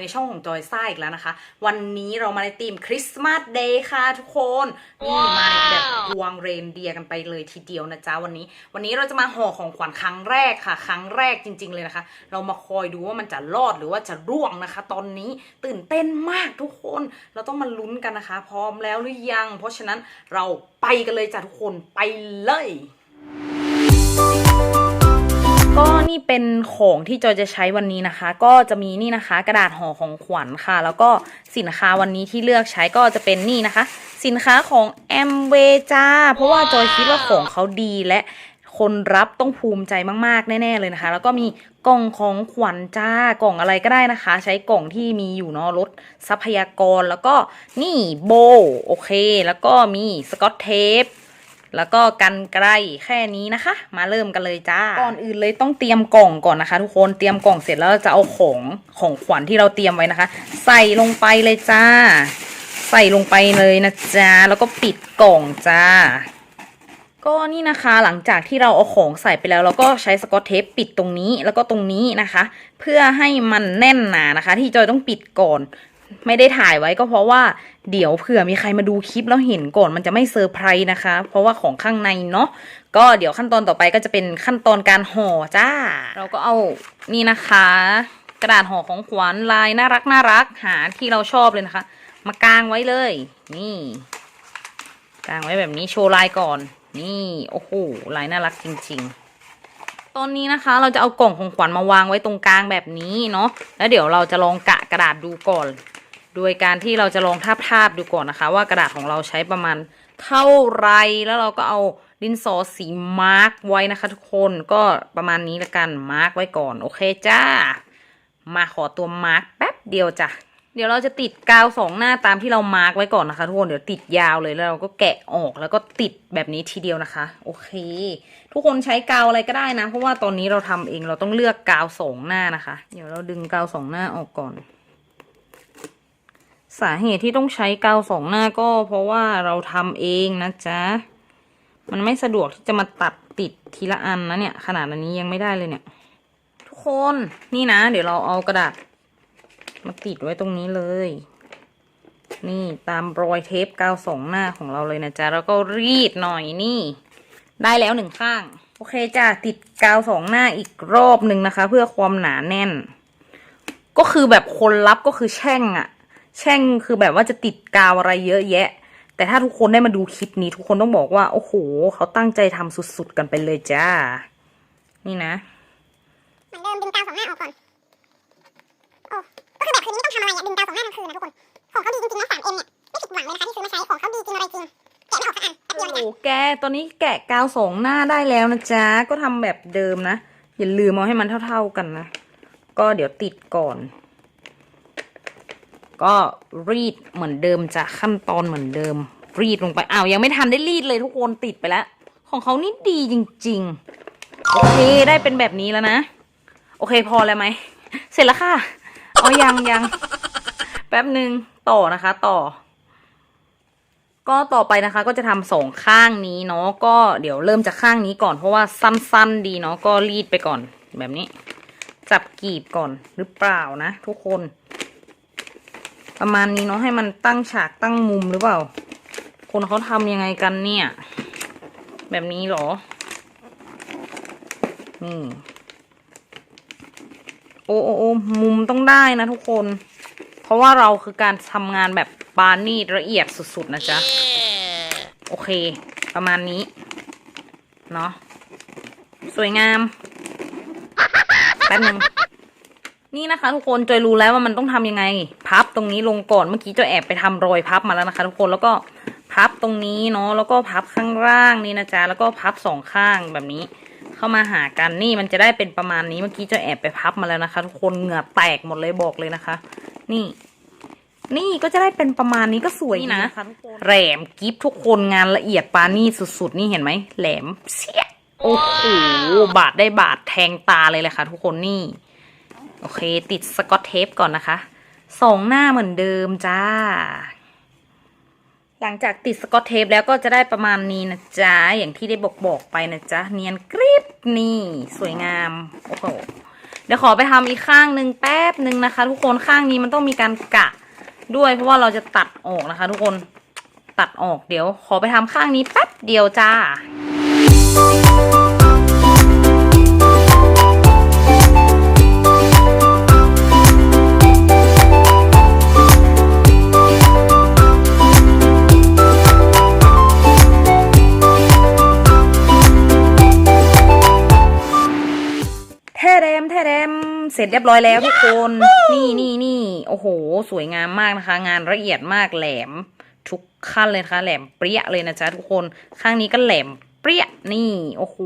ในช่องของจอยซ่าอีกแล้วนะคะ วันนี้เรามาในธีมคริสต์มาสเดย์ค่ะทุกคนนี่มาในแบบพวงเรนเดียร์กันไปเลยทีเดียวนะจ๊ะวันนี้ วันนี้เราจะมาห่อของขวัญครั้งแรกค่ะ ครั้งแรกจริง ๆ เลยนะคะ เรามาคอยดูว่ามันจะรอดหรือว่าจะร่วงนะคะ ตอนนี้ตื่นเต้นมากทุกคน เราต้องมาลุ้นกันนะคะ พร้อมแล้วหรือยัง เพราะฉะนั้นเราไปกันเลยจ้ะทุกคนไปเลย นี่เป็นของที่จอยจะใช้วันนี้นะคะ ก็จะมีนี่นะคะ กระดาษห่อของขวัญค่ะ แล้วก็สินค้าวันนี้ที่เลือกใช้ก็จะเป็นนี่นะคะ สินค้าของแอมเวจ้าเพราะว่าจอยคิดว่าของเขาดีและคนรับต้องภูมิใจมากๆ แน่ๆเลยนะคะ แล้วก็มีกล่องของขวัญจ้ากล่องอะไรก็ได้นะคะ ใช้กล่องที่มีอยู่เนาะลดทรัพยากรแล้วก็นี่โบโอเค แล้วก็มีสกอตเทป แล้วก็กันไกลแค่นี้นะคะ มาเริ่มกันเลยจ้า ก่อนอื่นเลยต้องเตรียมกล่องก่อนนะคะ ทุกคนเตรียมกล่องเสร็จแล้วจะเอาของของขวัญที่เราเตรียมไว้นะคะ ใส่ลงไปเลยจ้า ใส่ลงไปเลยนะจ๊ะแล้วก็ปิดกล่องจ้าก็นี่นะคะหลังจากที่เราเอาของใส่ไปแล้วเราก็ใช้สกอตเทปปิดตรงนี้แล้วก็ตรงนี้นะคะ เพื่อให้มันแน่นหนานะคะ ที่จอยต้องปิดก่อน ไม่ได้ถ่ายไว้ก็เพราะว่าเดี๋ยวเผื่อมีใครมาดูคลิปแล้วเห็นก่อนมันจะไม่เซอร์ไพรส์นะคะ เพราะว่าของข้างในเนาะก็เดี๋ยวขั้นตอนต่อไปก็จะเป็นขั้นตอนการห่อจ้า เราก็เอานี่นะคะ กระดาษห่อของขวัญลายน่ารักน่ารักหาที่เราชอบเลยนะคะ มากางไว้เลย นี่ กางไว้แบบนี้โชว์ลายก่อน นี่โอ้โหลายน่ารักจริง ๆตอนนี้นะคะเราจะเอากล่องของขวัญมาวางไว้ตรงกลางแบบนี้เนาะแล้วเดี๋ยวเราจะลองกะกระดาษดูก่อน ดยการที่เราจะลองทาบทาบๆดูก่อนนะคะ ว่ากระดาษของเราใช้ประมาณเท่าไรแล้วเราก็เอาดินสอสีมาร์กไว้นะคะ ทุกคนก็ประมาณนี้ละกันมาร์กไว้ก่อนโอเคจ้า มาขอตัวมาร์กแป๊บเดียวจ้ะเดี๋ยวเราจะติดกาวสองหน้าตามที่เรามาร์กไว้ก่อนนะคะทุกคนเดี๋ยวติดยาวเลยแล้วเราก็แกะออกแล้วก็ติดแบบนี้ทีเดียวนะคะ โอเค ทุกคนใช้กาวอะไรก็ได้นะ เพราะว่าตอนนี้เราทำเองเราต้องเลือกกาวสองหน้านะคะ เดี๋ยวเราดึงกาวสองหน้าออกก่อน สาเหตุที่ต้องใช้กาวสองหน้าก็เพราะว่าเราทำเองนะจ๊ะ มันไม่สะดวกที่จะมาตัดติดทีละอันนะเนี่ย ขนาดอันนี้ยังไม่ได้เลยเนี่ย ทุกคนนี่นะ เดี๋ยวเราเอากระดาษมาติดไว้ตรงนี้เลย นี่ตามรอยเทปกาวสองหน้าของเราเลยนะจ๊ะ แล้วก็รีดหน่อยนี่ ได้แล้วหนึ่งข้าง โอเคจ้ะติดกาวสองหน้าอีกรอบหนึ่งนะคะ เพื่อความหนาแน่น ก็คือแบบคนรับก็คือแช่งอะ แช่งคือแบบว่าจะติดกาวอะไรเยอะแยะ แต่ถ้าทุกคนได้มาดูคลิปนี้ทุกคนต้องบอกว่า โอ้โห เขาตั้งใจทำสุดๆกันไปเลยจ้า นี่นะเหมือนเดิมดึงกาวสองหน้าออกก่อนโอ้ก็คือแบบคืนนี้ไม่ต้องทำอะไรเนี่ยดึงกาวสองหน้าทั้งคืนนะทุกคนของเขาดีจริงๆนะ 3M เนี่ยไม่ผิดหวังเลยนะคะที่ซื้อมาใช้ของเขาดีจริงอะไรจริงแกะไม่ออกสักอันแป๊บเดียวโอ้เองโหแกตอนนี้แกะกาวสองหน้าได้แล้วนะจ๊ะก็ทำแบบเดิมนะอย่าลืมเอาให้มันเท่า ๆกันนะก็เดี๋ยวติดก่อน ก็รีดเหมือนเดิมจะขั้นตอนเหมือนเดิม รีดลงไปอ้าวยังไม่ทันได้รีดเลยทุกคนติดไปแล้ว ของเขานี่ดีจริงๆโอเคได้เป็นแบบนี้แล้วนะ โอเคพอแล้วไหมเสร็จแล้วค่ะอ๋อยังยังแป๊บหนึ่งต่อนะคะ ต่อ ก็ต่อไปนะคะ ก็จะทำสองข้างนี้เนาะก็เดี๋ยวเริ่มจากข้างนี้ก่อนเพราะว่าสั้นๆดีเนาะก็รีดไปก่อนแบบนี้ จับกีบก่อนหรือเปล่านะทุกคน ประมาณนี้เนาะให้มันตั้งฉากตั้งมุมหรือเปล่า คนเขาทำยังไงกันเนี่ย แบบนี้เหรอนี่โอ้โอ้โอ้มุมต้องได้นะทุกคน เพราะว่าเราคือการทำงานแบบปานีตละเอียดสุดๆนะจ๊ะ โอเค ประมาณนี้ เนาะสวยงามแป๊บนึง นี่นะคะทุกคนจอยรู้แล้วว่ามันต้องทำยังไง พับตรงนี้ลงก่อนเมื่อกี้จอยแอบไปทำรอยพับมาแล้วนะคะ ทุกคนแล้วก็พับตรงนี้เนาะแล้วก็พับข้างล่างนี่นะจ๊ะแล้วก็พับสองข้างแบบนี้ เข้ามาหากันนี่มันจะได้เป็นประมาณนี้เมื่อกี้จอยแอบไปพับมาแล้วนะคะ ทุกคนเหงื่อแตกหมดเลยบอกเลยนะคะ นี่ นี่ก็จะได้เป็นประมาณนี้ก็สวยดีนะแหลมกิฟทุกคนงานละเอียดปานี่สุดๆ นี่เห็นไหมแหลมเสียโอ้โหบาดได้บาดแทงตาเลยแหละค่ะ ทุกคนนี่ โอเค ติดสกอตเทปก่อนนะคะสองหน้าเหมือนเดิมจ้า หลังจากติดสกอตเทปแล้วก็จะได้ประมาณนี้นะจ๊ะ อย่างที่ได้บอกบอกไปนะจ๊ะ เนียนกริบนี่ สวยงาม โอ้โห เดี๋ยวขอไปทำอีกข้างหนึ่งแป๊บหนึ่งนะคะ ทุกคนข้างนี้มันต้องมีการกะด้วยเพราะว่าเราจะตัดออกนะคะ ทุกคนตัดออกเดี๋ยว ขอไปทำข้างนี้แป๊บเดียวจ้า เสร็จเรียบร้อยแล้วทุกคน นี่นี่นี่โอ้โห สวยงามมากนะคะ งานละเอียดมากแหลม ทุกขั้นเลยนะคะแหลมเปรี้ยเลยนะจ๊ะทุกคน ข้างนี้ก็แหลมเปรี้ยนี่โอ้โห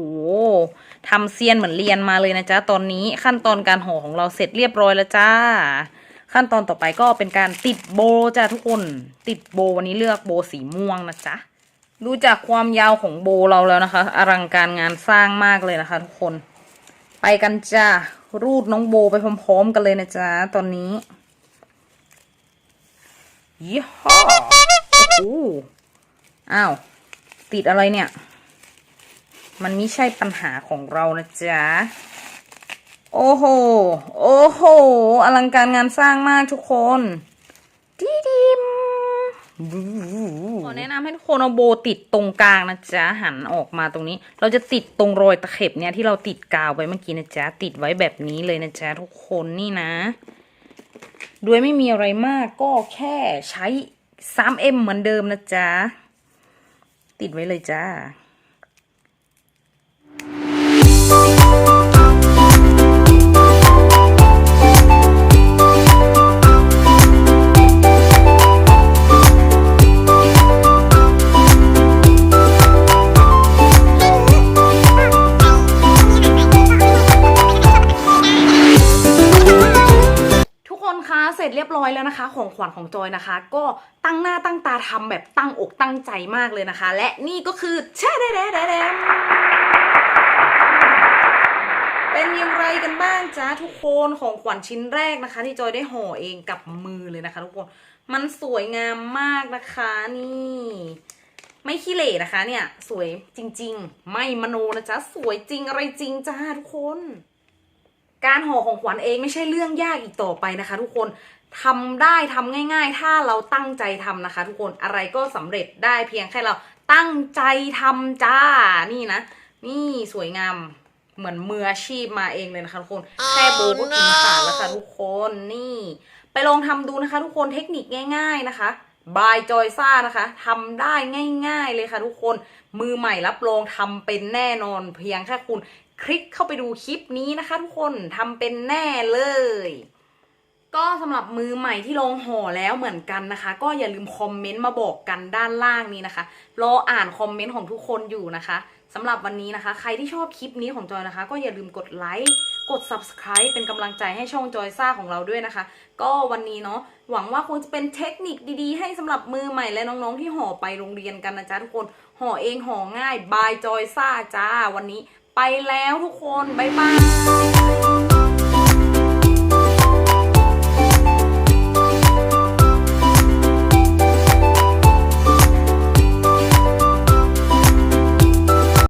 ทำเซียนเหมือนเรียนมาเลยนะจ๊ะตอนนี้ขั้นตอนการห่อของเราเสร็จเรียบร้อยแล้วจ้า ขั้นตอนต่อไปก็เป็นการติดโบจ้ะทุกคน ติดโบวันนี้เลือกโบสีม่วงนะจ๊ะดูจากความยาวของโบเราแล้วนะคะ อลังการงานสร้างมากเลยนะคะ ทุกคน ไปกันจ้ารูดน้องโบไปพร้อมๆกันเลยนะจ๊ะตอนนี้ยี่ห้อโอ้อ้าว ติดอะไรเนี่ย มันไม่ใช่ปัญหาของเรานะจ๊ะ โอ้โห โอ้โห อลังการงานสร้างมากทุกคน ขอแนะนำให้ทุกคนเอาโบติดตรงกลางนะจ๊ะหันออกมาตรงนี้ เราจะติดตรงรอยตะเข็บเนี่ยที่เราติดกาวไว้เมื่อกี้นะจ๊ะติดไว้แบบนี้เลยนะจ๊ะทุกคนนี่นะ ด้วยไม่มีอะไรมากก็แค่ใช้ 3M เหมือนเดิมนะจ๊ะติดไว้เลยจ้า คะเสร็จเรียบร้อยแล้วนะคะ ของขวัญของจอยนะคะ ก็ตั้งหน้าตั้งตาทำแบบตั้งอกตั้งใจมากเลยนะคะ และนี่ก็คือแช่แดดแดดเป็นอย่างไรกันบ้างจ้าทุกคนของขวัญชิ้นแรกนะคะ ที่จอยได้ห่อเองกับมือเลยนะคะ ทุกคนมันสวยงามมากนะคะนี่ไม่ขี้เหร่นะคะเนี่ย สวยจริง ๆ ไม่มโนนะจ๊ะ สวยจริงอะไรจริงจ้าทุกคน การห่อของขวัญเองไม่ใช่เรื่องยากอีกต่อไปนะคะ ทุกคนทำได้ทำง่าย ๆ ถ้าเราตั้งใจทำนะคะ ทุกคนอะไรก็สำเร็จได้เพียงแค่เราตั้งใจทำจ้านี่นะ นี่สวยงามเหมือนมืออาชีพมาเองเลยนะคะทุกคนแค่โบก็กินขาดแล้วค่ะทุกคนนี่ ไปลองทำดูนะคะ ทุกคนเทคนิคง่าย ๆนะคะบายจอยซ่านะคะทำได้ง่าย ๆ เลยค่ะทุกคน มือใหม่รับรองทำเป็นแน่นอน เพียงแค่คุณ คลิกเข้าไปดูคลิปนี้นะคะทุกคนทำเป็นแน่เลย ก็สำหรับมือใหม่ที่ลงห่อแล้วเหมือนกันนะคะ ก็อย่าลืมคอมเมนต์มาบอกกันด้านล่างนี้นะคะ รออ่านคอมเมนต์ของทุกคนอยู่นะคะสำหรับวันนี้นะคะ ใครที่ชอบคลิปนี้ของจอยนะคะ ก็อย่าลืมกดไลค์กด subscribe เป็นกำลังใจให้ช่องจอยซ่าของเราด้วยนะคะ ก็วันนี้เนาะหวังว่าคงจะเป็นเทคนิคดีๆ ให้สำหรับมือใหม่และน้องๆที่ห่อไปโรงเรียนกันนะจ๊ะทุกคนห่อเองห่อง่ายบายจอยซ่าจ้าวันนี้ ไปแล้วทุกคน บ๊ายบาย